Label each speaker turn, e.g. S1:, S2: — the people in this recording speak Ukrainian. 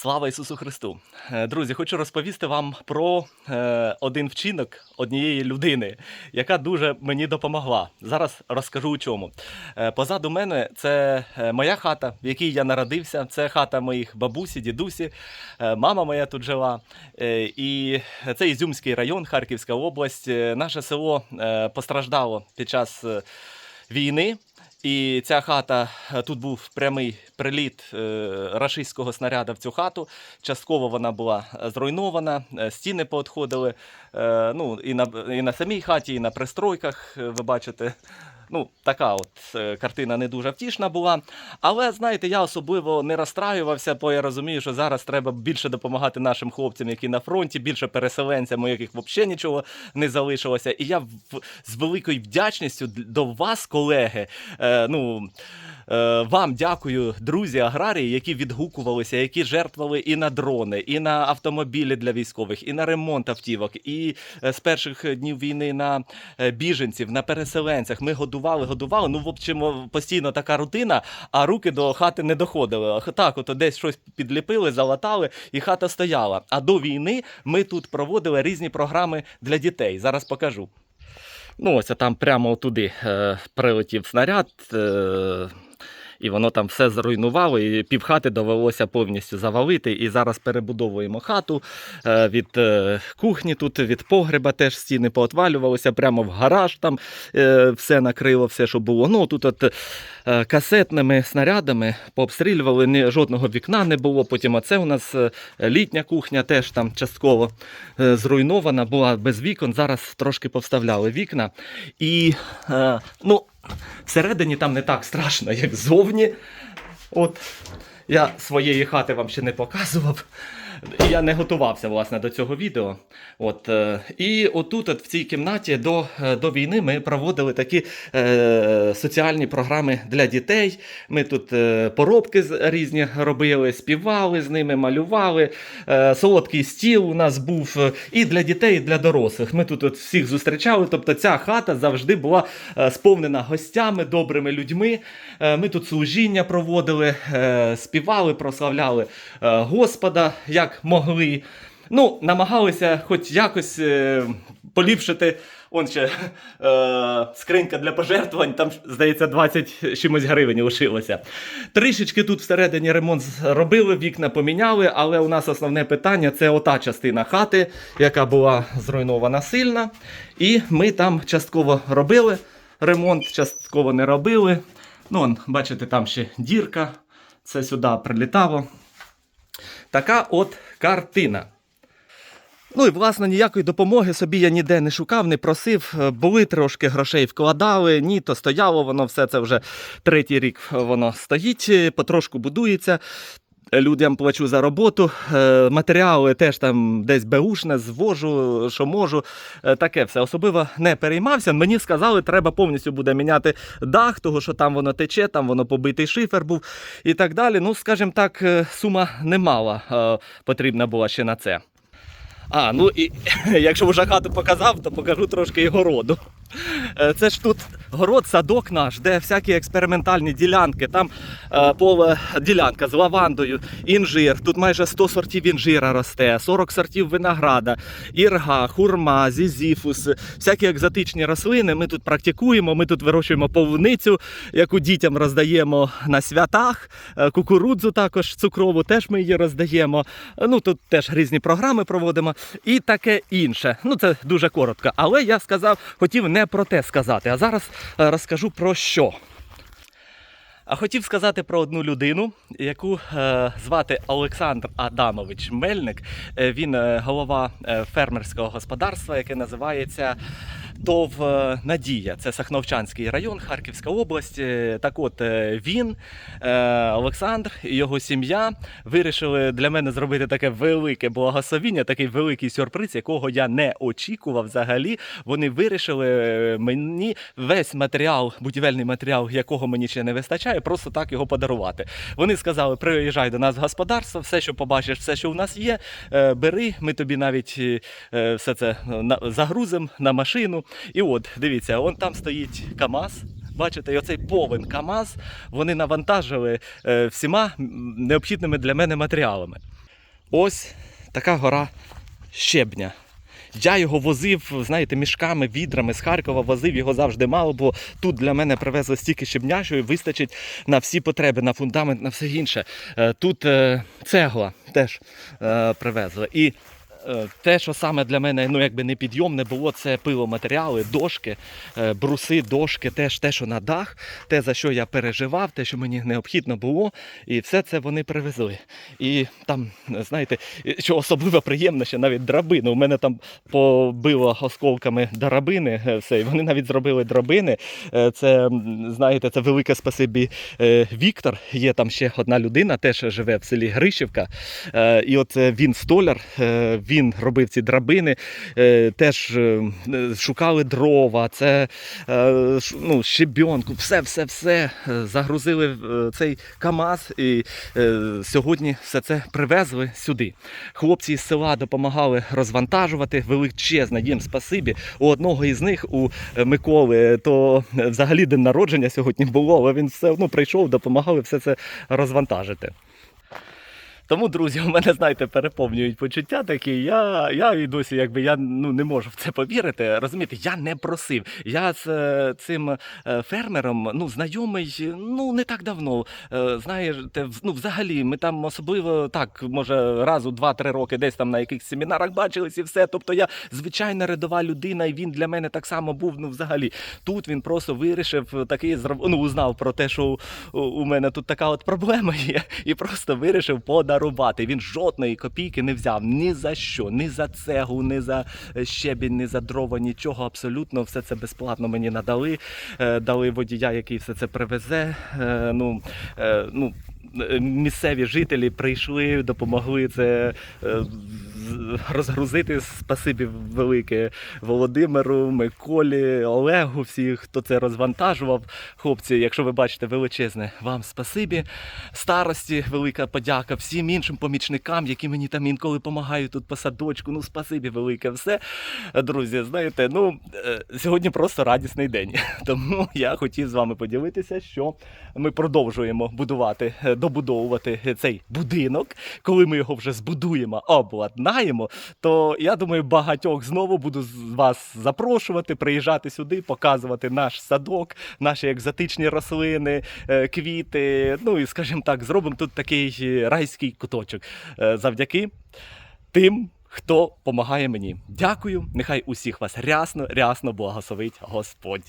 S1: Слава Ісусу Христу! Е, Друзі, хочу розповісти вам про е, один вчинок однієї людини, яка дуже мені допомогла. Зараз розкажу у чому. Е, позаду мене це моя хата, в якій я народився. Це хата моїх бабусі, дідусі. Мама моя тут жила. І це Ізюмський район, Харківська область. Наше село постраждало під час війни. І ця хата е, тут був прямий приліт е, рашистського снаряда в цю хату. Частково вона була е, зруйнована, стіни поотходили. Ну, і, на, і на самій хаті, і на пристройках, ви бачите. Ну, така от е, картина не дуже втішна була. Але знаєте, я особливо не розстраювався, бо я розумію, що зараз треба більше допомагати нашим хлопцям, які на фронті, більше переселенцям, у яких взагалі нічого не залишилося. І я в, з великою вдячністю до вас, колеги, е, ну. е, Вам дякую, друзі аграрії, які відгукувалися, які жертвували і на дрони, і на автомобілі для військових, і на ремонт автівок, і е, з перших днів війни на біженців, на переселенцях. Ми годували, годували. Ну, в общем, постійно така рутина, а руки до хати не доходили. Так, от десь щось підліпили, залатали, і хата стояла. А до війни ми тут проводили різні програми для дітей. Зараз покажу. Ну, ось там прямо туди е, прилетів снаряд. Е, і воно там все зруйнувало, і півхати довелося повністю завалити. І зараз перебудовуємо хату е, від е, кухні, тут від погреба теж стіни поотвалювалися, прямо в гараж там е, все накрило, все, що було. Ну тут от касетними снарядами пообстрілювали, ні, жодного вікна не було. Потім оце у нас літня кухня теж там частково зруйнована, була без вікон. Зараз трошки повставляли вікна. І ну, всередині там не так страшно, як ззовні. От я своєї хати вам ще не показував. Я не готувався власне до цього відео. От, е, і отут, от в цій кімнаті, до, е, до війни ми проводили такі е, соціальні програми для дітей. Ми тут е, поробки різні робили, співали з ними, малювали. Е, солодкий стіл у нас був е, і для дітей, і для дорослих. Ми тут от всіх зустрічали. Тобто ця хата завжди була сповнена гостями, добрими людьми. Е, Ми тут служіння проводили, е, співали, прославляли е, Господа як могли. Ну, намагалися хоч якось е, поліпшити. Он ще е, скринька для пожертвувань, там, здається, 20 чимось гривень лишилося. Трішечки тут всередині ремонт зробили, вікна поміняли, але у нас основне питання це ота частина хати, яка була зруйнована сильно. І ми там частково робили ремонт, частково не робили. Ну, он, бачите, там ще дірка. Це сюди прилітало. Така от картина. Ну і власне ніякої допомоги собі я ніде не шукав, не просив. Е, Були трошки грошей вкладали, ні, то стояло воно, все це вже третій рік воно стоїть, е, потрошку будується. Людям плачу за роботу, Е, матеріали теж там десь беушне, звожу, що можу. Е, Таке все. Особливо не переймався. Мені сказали, треба повністю буде міняти дах, того що там воно тече, там воно побитий шифер був і так далі. Ну, скажімо так, е, сума немала потрібна була ще на це. А, ну і якщо вже хату показав, то покажу трошки і городу. Е, Це ж тут город, садок наш, де всякі експериментальні ділянки. Там е, поле ділянка з лавандою, інжир. Тут майже 100 сортів інжира росте, 40 сортів винограда, ірга, хурма, зізіфус, всякі екзотичні рослини. Ми тут практикуємо, ми тут вирощуємо полуницю, яку дітям роздаємо на святах. Е, Кукурудзу також цукрову, теж ми її роздаємо. Е, Ну тут теж різні програми проводимо і таке інше. Ну це дуже коротко. Але я сказав, хотів не про те сказати. А зараз е, розкажу про що. А хотів сказати про одну людину, яку е, звати Олександр Адамович Мельник. Е, він голова фермерського господарства, яке називається ТОВ е, Надія. Це Сахновчанський район, Харківська область. Е, Так от е, він, Олександр і його сім'я вирішили для мене зробити таке велике благословіння, такий великий сюрприз, якого я не очікував взагалі. Вони вирішили мені весь матеріал, будівельний матеріал, якого мені ще не вистачає, просто так його подарувати. Вони сказали: приїжджай до нас в господарство, все, що побачиш, все, що у нас є, бери. Ми тобі навіть все це загрузимо на машину. І от, дивіться, он там стоїть КАМАЗ. Бачите, і оцей повен КАМАЗ вони навантажили е, всіма необхідними для мене матеріалами. ось така гора щебня. Я його возив, знаєте, мішками, відрами з Харкова возив, його завжди мало, бо тут для мене привезли стільки щебня, що вистачить на всі потреби, на фундамент, на все інше. Е, Тут е, цегла теж привезли. І те, що саме для мене ну, якби непідйомне було, це пиломатеріали, дошки, е, бруси, дошки, теж те, що на дах, те, за що я переживав, те, що мені необхідно було, і все це вони привезли. І там, знаєте, що особливо приємно, що навіть драбини. У мене там побило осколками драбини, е, все, і вони навіть зробили драбини. Е, Це, знаєте, це велике спасибі е, Віктор. Є там ще одна людина, теж живе в селі Гришівка. Е, І от е, він столяр, е, він робив ці драбини, е, теж е, шукали дрова, це е, ну, щебенку, все, все, все е, загрузили цей КАМАЗ і сьогодні все це привезли сюди. Хлопці з села допомагали розвантажувати. Величезне їм спасибі. У одного із них, у Миколи, то взагалі день народження сьогодні було, але він все одно прийшов, допомагали все це розвантажити. Тому, друзі, у мене, знаєте, переповнюють почуття такі. Я, я і досі, якби я ну, не можу в це повірити. Розумієте, я не просив. Я з е, цим е, фермером ну, знайомий ну, не так давно. Е, знаєте, ну, взагалі, ми там особливо так, може, раз у два-три роки десь там на якихось семінарах бачились і все. Тобто я звичайна рядова людина, і він для мене так само був. Ну, взагалі, тут він просто вирішив такий ну, узнав про те, що у, у мене тут така от проблема є, і просто вирішив подарувати. Він жодної копійки не взяв ні за що, ні за цегу, ні за е, щебінь, ні за дрова, нічого абсолютно. Все це безплатно мені надали. Е, Дали водія, який все це привезе. Е, Ну, ну, місцеві жителі прийшли, допомогли це розгрузити. Спасибі велике Володимиру, Миколі, Олегу, всіх, хто це розвантажував. Хлопці, якщо ви бачите величезне, вам спасибі. Старості, велика подяка всім іншим помічникам, які мені там інколи допомагають тут по садочку. Ну, спасибі велике все. Друзі, знаєте, ну е, сьогодні просто радісний день. Тому я хотів з вами поділитися, що ми продовжуємо будувати, е, добудовувати цей будинок. Коли ми його вже збудуємо, обладнаємо, то я думаю, багатьох знову буду вас запрошувати, приїжджати сюди, показувати наш садок, наші екзотичні рослини, е, квіти. Ну і скажімо так, зробимо тут такий е, райський куточок е, завдяки тим. Хто допомагає мені? Дякую. Нехай усіх вас рясно, рясно благословить Господь.